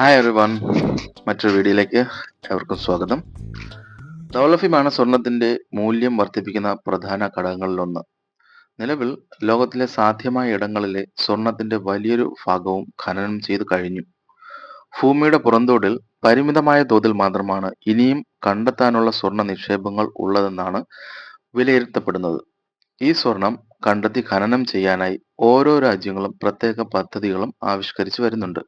Hi everyone മറ്റൊരു വീഡിയോയിലേക്ക് എല്ലാവർക്കും സ്വാഗതം. ദൗലഭ്യമാണ് സ്വർണത്തിന്റെ മൂല്യം വർദ്ധിപ്പിക്കുന്ന പ്രധാന ഘടകങ്ങളിലൊന്ന്. നിലവിൽ ലോകത്തിലെ സാധ്യമായ ഇടങ്ങളിലെ സ്വർണത്തിന്റെ വലിയൊരു ഭാഗവും ഖനനം ചെയ്തു കഴിഞ്ഞു. ഭൂമിയുടെ പുറന്തോടിൽ പരിമിതമായ തോതിൽ മാത്രമാണ് ഇനിയും കണ്ടെത്താനുള്ള സ്വർണ നിക്ഷേപങ്ങൾ ഉള്ളതെന്നാണ് വിലയിരുത്തപ്പെടുന്നത്. ഈ സ്വർണം കണ്ടെത്തി ഖനനം ചെയ്യാനായി ഓരോ രാജ്യങ്ങളും പ്രത്യേക പദ്ധതികളും ആവിഷ്കരിച്ചു വരുന്നുണ്ട്.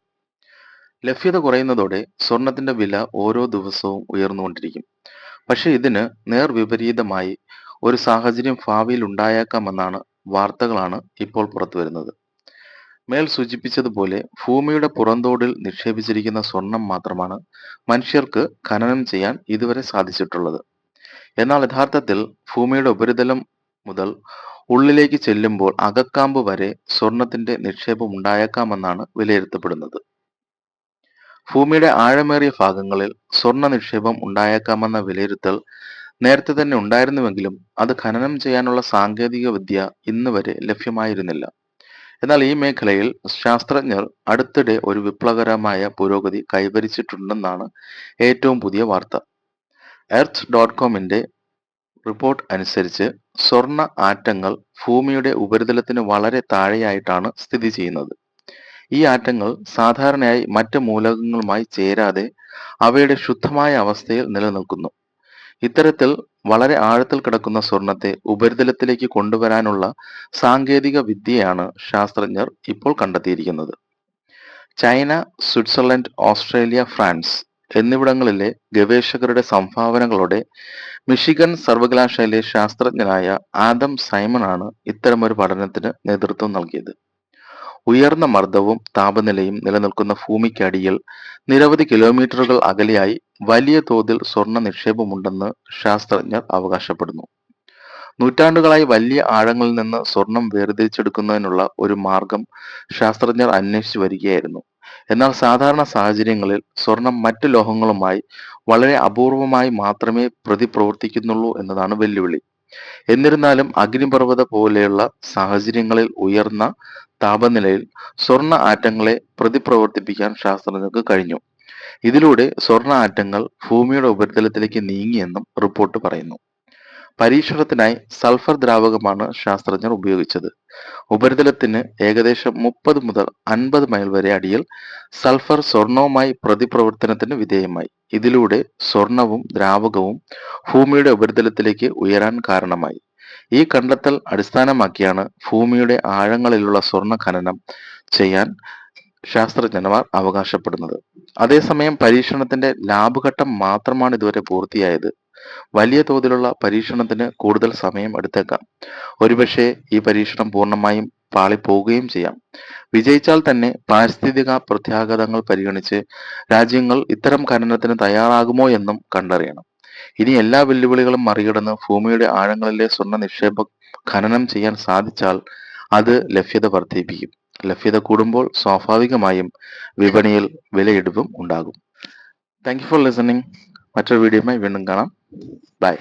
ലഭ്യത കുറയുന്നതോടെ സ്വർണത്തിന്റെ വില ഓരോ ദിവസവും ഉയർന്നുകൊണ്ടിരിക്കും. പക്ഷെ ഇതിന് നേർവിപരീതമായി ഒരു സാഹചര്യം ഭാവിയിൽ ഉണ്ടായേക്കാമെന്നാണ് വാർത്തകളാണ് ഇപ്പോൾ പുറത്തുവരുന്നത്. മേൽ സൂചിപ്പിച്ചതുപോലെ ഭൂമിയുടെ പുറന്തോടിൽ നിക്ഷേപിച്ചിരിക്കുന്ന സ്വർണം മാത്രമാണ് മനുഷ്യർക്ക് ഖനനം ചെയ്യാൻ ഇതുവരെ സാധിച്ചിട്ടുള്ളത്. എന്നാൽ യഥാർത്ഥത്തിൽ ഭൂമിയുടെ ഉപരിതലം മുതൽ ഉള്ളിലേക്ക് ചെല്ലുമ്പോൾ അകക്കാമ്പ് വരെ സ്വർണത്തിന്റെ നിക്ഷേപം ഉണ്ടായേക്കാമെന്നാണ് വിലയിരുത്തപ്പെടുന്നത്. ഭൂമിയുടെ ആഴമേറിയ ഭാഗങ്ങളിൽ സ്വർണ നിക്ഷേപം ഉണ്ടായേക്കാമെന്ന വിലയിരുത്തൽ നേരത്തെ തന്നെ ഉണ്ടായിരുന്നുവെങ്കിലും അത് ഖനനം ചെയ്യാനുള്ള സാങ്കേതിക വിദ്യ ഇന്ന് വരെ ലഭ്യമായിരുന്നില്ല. എന്നാൽ ഈ മേഖലയിൽ ശാസ്ത്രജ്ഞർ അടുത്തിടെ ഒരു വിപ്ലവകരമായ പുരോഗതി കൈവരിച്ചിട്ടുണ്ടെന്നാണ് ഏറ്റവും പുതിയ വാർത്ത. എർത്ത് ഡോട്ട് കോമിന്റെ റിപ്പോർട്ട് അനുസരിച്ച് സ്വർണ ആറ്റങ്ങൾ ഭൂമിയുടെ ഉപരിതലത്തിന് വളരെ താഴെയായിട്ടാണ് സ്ഥിതി ചെയ്യുന്നത്. ഈ ആറ്റങ്ങൾ സാധാരണയായി മറ്റ് മൂലകങ്ങളുമായി ചേരാതെ അവയുടെ ശുദ്ധമായ അവസ്ഥയിൽ നിലനിൽക്കുന്നു. ഇത്തരത്തിൽ വളരെ ആഴത്തിൽ കിടക്കുന്ന സ്വർണത്തെ ഉപരിതലത്തിലേക്ക് കൊണ്ടുവരാനുള്ള സാങ്കേതിക വിദ്യയാണ് ശാസ്ത്രജ്ഞർ ഇപ്പോൾ കണ്ടെത്തിയിരിക്കുന്നത്. ചൈന സ്വിറ്റ്സർലൻഡ് ഓസ്ട്രേലിയ ഫ്രാൻസ് എന്നിവിടങ്ങളിലെ ഗവേഷകരുടെ സംഭാവനകളോടെ മിഷിഗൻ സർവകലാശാലയിലെ ശാസ്ത്രജ്ഞനായ ആദം സൈമൺ ആണ് ഇത്തരമൊരു പഠനത്തിന് നേതൃത്വം നൽകിയത്. ഉയർന്ന മർദ്ദവും താപനിലയും നിലനിൽക്കുന്ന ഭൂമിക്കടിയിൽ നിരവധി കിലോമീറ്ററുകൾ അകലെയായി വലിയ തോതിൽ സ്വർണ നിക്ഷേപമുണ്ടെന്ന് ശാസ്ത്രജ്ഞർ അവകാശപ്പെടുന്നു. നൂറ്റാണ്ടുകളായി വലിയ ആഴങ്ങളിൽ നിന്ന് സ്വർണം വേർതിരിച്ചെടുക്കുന്നതിനുള്ള ഒരു മാർഗം ശാസ്ത്രജ്ഞർ അന്വേഷിച്ചു വരികയായിരുന്നു. എന്നാൽ സാധാരണ സാഹചര്യങ്ങളിൽ സ്വർണം മറ്റു ലോഹങ്ങളുമായി വളരെ അപൂർവമായി മാത്രമേ പ്രതിപ്രവർത്തിക്കുന്നുള്ളൂ എന്നതാണ് വെല്ലുവിളി. എന്നിരുന്നാലും അഗ്നിപർവത പോലെയുള്ള സാഹചര്യങ്ങളിൽ ഉയർന്ന താപനിലയിൽ സ്വർണ ആറ്റങ്ങളെ പ്രതിപ്രവർത്തിപ്പിക്കാൻ ശാസ്ത്രജ്ഞർക്ക് കഴിഞ്ഞു. ഇതിലൂടെ സ്വർണ ആറ്റങ്ങൾ ഭൂമിയുടെ ഉപരിതലത്തിലേക്ക് നീങ്ങിയെന്നും റിപ്പോർട്ട് പറയുന്നു. പരീക്ഷണത്തിനായി സൾഫർ ദ്രാവകമാണ് ശാസ്ത്രജ്ഞർ ഉപയോഗിച്ചത്. ഉപരിതലത്തിന് ഏകദേശം മുപ്പത് മുതൽ അൻപത് മൈൽ വരെ അടിയിൽ സൾഫർ സ്വർണവുമായി പ്രതിപ്രവർത്തനത്തിന് വിധേയമായി. ഇതിലൂടെ സ്വർണവും ദ്രാവകവും ഭൂമിയുടെ ഉപരിതലത്തിലേക്ക് ഉയരാൻ കാരണമായി. ഈ കണ്ടെത്തൽ അടിസ്ഥാനമാക്കിയാണ് ഭൂമിയുടെ ആഴങ്ങളിലുള്ള സ്വർണ ഖനനം ചെയ്യാൻ ശാസ്ത്രജ്ഞന്മാർ അവകാശപ്പെടുന്നത്. അതേസമയം പരീക്ഷണത്തിന്റെ ലാഭഘട്ടം മാത്രമാണ് ഇതുവരെ പൂർത്തിയായത്. വലിയ തോതിലുള്ള പരീക്ഷണത്തിന് കൂടുതൽ സമയം എടുത്തേക്കാം. ഒരുപക്ഷെ ഈ പരീക്ഷണം പൂർണമായും പാളിപ്പോവുകയും ചെയ്യാം. വിജയിച്ചാൽ തന്നെ പാരിസ്ഥിതിക പ്രത്യാഘാതങ്ങൾ പരിഗണിച്ച് രാജ്യങ്ങൾ ഇത്തരം ഖനനത്തിന് തയ്യാറാകുമോ എന്നും കണ്ടറിയണം. ഇനി എല്ലാ വെല്ലുവിളികളും മറികടന്ന് ഭൂമിയുടെ ആഴങ്ങളിലെ സ്വർണ നിക്ഷേപ ഖനനം ചെയ്യാൻ സാധിച്ചാൽ അത് ലഭ്യത വർദ്ധിപ്പിക്കും. ലഭ്യത കൂടുമ്പോൾ സ്വാഭാവികമായും വിപണിയിൽ വിലയിടിവും ഉണ്ടാകും. താങ്ക് യു ഫോർ ലിസണിങ് மற்ற வீடியோமே வேணும் காணாம் பாய்